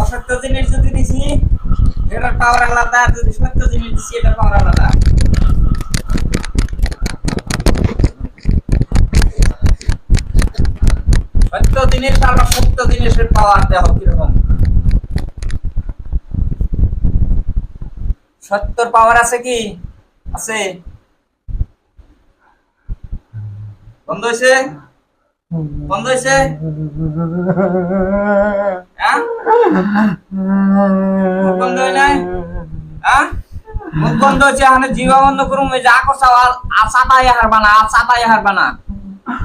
অসত্য সত্য জিনিস দিছি সত্য জিনিস আর অসত্য জিনিসের পাওয়ার সত্যর পাওয়ার আছে কি? আছে। বন্ধ হয়েছে? বন্ধ হয়েছে? হ্যাঁ? বন্ধ হয় নাই? হ্যাঁ? মুখ বন্ধ হচ্ছে এখানে জিবা বন্ধ করুম, এই যে আকো চাও আসাতাই হারবা না আসাতাই হারবা না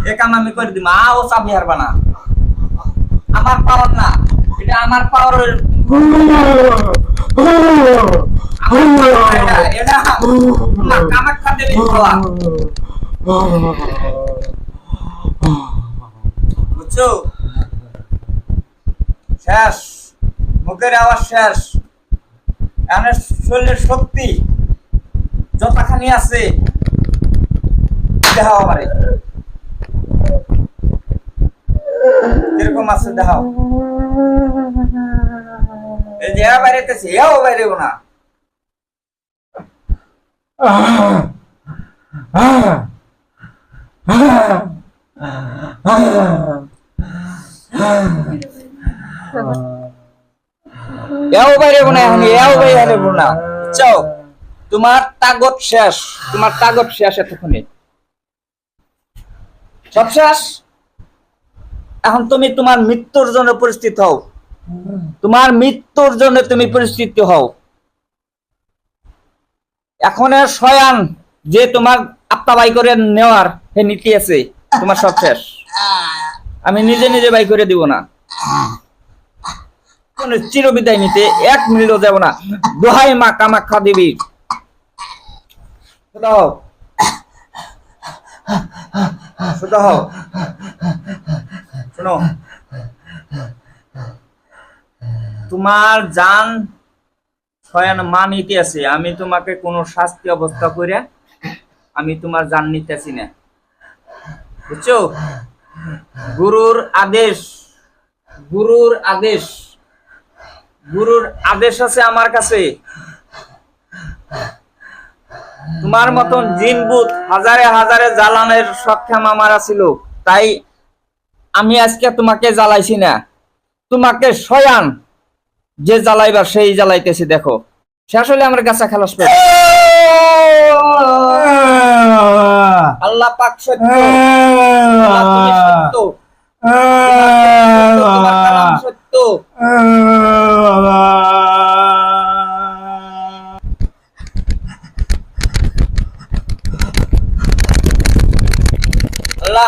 এ কাম আমি করে দিম আ ও চাবি হারবা না আমার পাওয়ার না, এটা আমার পাওয়ার এটা কামাখ্যা পাওয়ার। বুঝছ? শেষ। মুখের আওয়াজ শেষ। এখানে শরীরের শক্তি যতখানি আছে, দেখাও আমারে। কীরকম আছে, দেখাও। এই যে বাইরেতেছে, এও বাইরেও না। এও বাইরে না এখন, এও বাইরে না বুঝছ তোমার তাগত শেষ, তোমার তাগত শেষ এতক্ষণে। সব শেষ? এখন তুমি তোমার মৃত্যুর জন্য পরিস্থিত হও। তোমার মৃত্যুর জন্য তুমি পরিস্থিত হও। এখন শয়ান যে তোমার আত্মা বাই করে নেওয়ার, হে নীতি আছে, তোমার সব শেষ। আমি নিজে নিজে বাই করে দিব না। কোন চিরবিদায় নিতে এক মিনিটও যাব না। দোহাই মা কামাখ্যা দেবী। শুধু হও। শুধু হও। শোনো। তোমার জান শয়ন মা নিতে আছে। আমি তোমাকে কোনো শাস্তি অবস্থা করে আমি তোমার জান নিতেছি না। বুঝছ? গুরুর আদেশ গুরুর আদেশ গুরুর আদেশ আছে আমার কাছে। তোমার মতন জিনবুত হাজারে হাজারে জ্বালানের সক্ষম আমার ছিল তাই আমি আজকে তোমাকে জ্বালাইছি না। তোমাকে শয়ান যে জ্বালাইবার সেই জ্বালাইতেছি দেখো। শেষ হলে আমার গাছা খালাস পেয়ে আল্লাহ পাক সত্য। সত্য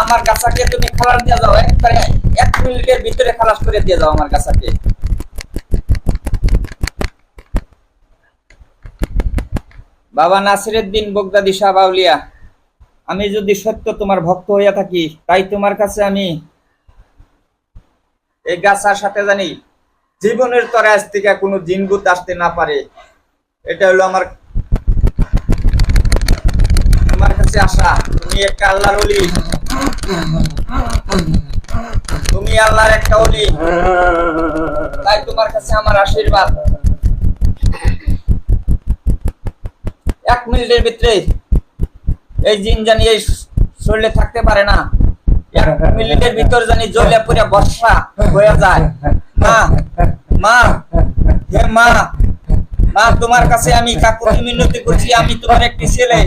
আমার গাছাকে তুমি খালাস দিয়ে যাও একবারে এক মিনিটের ভিতরে খালাস করে দিয়ে যাও আমার গাছাকে। বাবা নাসিরুদ্দিন বগদাদি শাহ বাউলিয়া। আমি যদি সত্য তোমার ভক্ত হইয়া থাকি, তাই তোমার কাছে আমি এই গাছার সাথে জানি, জীবনের তরে আজ থেকে কোনো জিনগুত আসতে না পারে। এটা হলো আমার আমার কাছে আশা তুমি একটা আল্লাহর ওলি। তুমি আল্লাহর একটা ওলি। তাই তোমার কাছে আমার আশীর্বাদ। এক মিনিটের ভিতরে এই জিন জানি এই শরীরে থাকতে পারে না। এক ভিতর জানি জ্বলে পুরো বর্ষা হয়ে যায়। মা মা, হে মা মা, তোমার কাছে আমি কাকুতি মিনতি করছি, আমি তোমার একটি ছেলে।